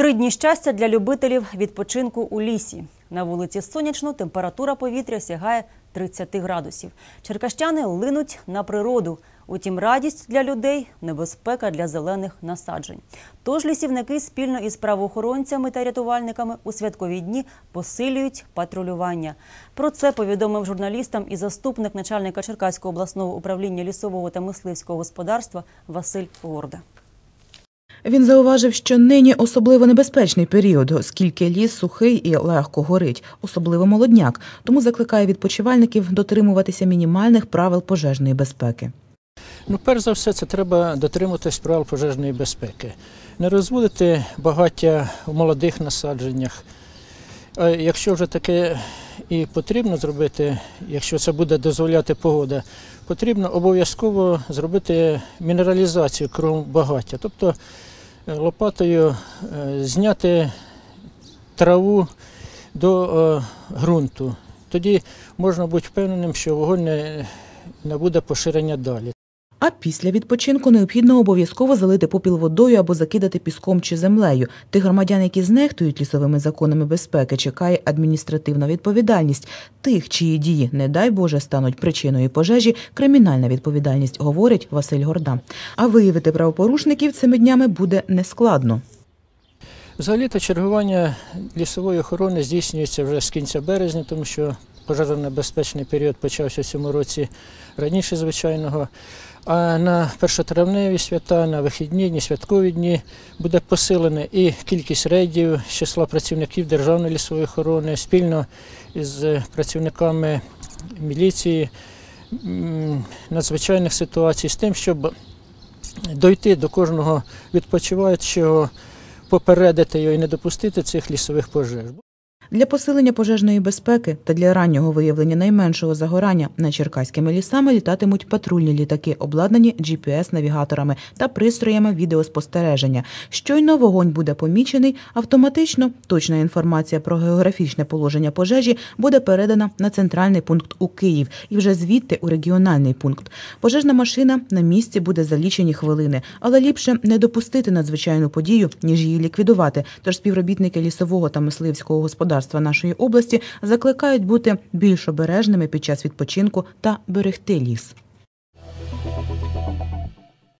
Три дні щастя для любителів відпочинку у лісі. На вулиці сонячно температура повітря сягає 30 градусів. Черкащани линуть на природу. Утім, радість для людей небезпека для зелених насаджень. Тож лісівники спільно із правоохоронцями та рятувальниками у святкові дні посилюють патрулювання. Про це повідомив журналістам і заступник начальника Черкаського обласного управління лісового та мисливського господарства Василь Горда. Він зауважив, що нині особливо небезпечний період, оскільки ліс сухий і легко горить, особливо молодняк. Тому закликає відпочивальників дотримуватися мінімальних правил пожежної безпеки. Ну, перш за все, це треба дотримуватись правил пожежної безпеки. Не розводити багаття в молодих насадженнях. Якщо вже таке і потрібно зробити, якщо це буде дозволяти погода, потрібно обов'язково зробити мінералізацію кром багаття. Тобто е, лопатою е, зняти траву до е, ґрунту. Тоді можна бути впевненим, що вогонь не, не буде поширення далі. А після відпочинку необхідно обов'язково залити попіл водою або закидати піском чи землею. Тих громадян, які знехтують лісовими законами безпеки, чекає адміністративна відповідальність. Тих, чиї дії, не дай Боже, стануть причиною пожежі, кримінальна відповідальність, говорить Василь Горда. А виявити правопорушників цими днями буде нескладно. Взагалі-то чергування лісової охорони здійснюється вже з кінця березня, тому що пожежонебезпечний період почався в цьому році раніше звичайного. А на першотравневі свята, на вихідні дні, святкові дні буде посилена і кількість рейдів з числа працівників Державної лісової охорони спільно з працівниками міліції надзвичайних ситуацій з тим, щоб дойти до кожного відпочиваючого, попередити його і не допустити цих лісових пожеж. Для посилення пожежної безпеки та для раннього виявлення найменшого загорання над черкаськими лісами літатимуть патрульні літаки, обладнані GPS-навігаторами та пристроями відеоспостереження. Щойно вогонь буде помічений, автоматично точна інформація про географічне положення пожежі буде передана на центральний пункт у Київ і вже звідти у регіональний пункт. Пожежна машина на місці буде за лічені хвилини, але ліпше не допустити надзвичайну подію, ніж її ліквідувати. Тож співробітники лісового та мисливського господарства нашої області закликають бути більш обережними під час відпочинку та берегти ліс.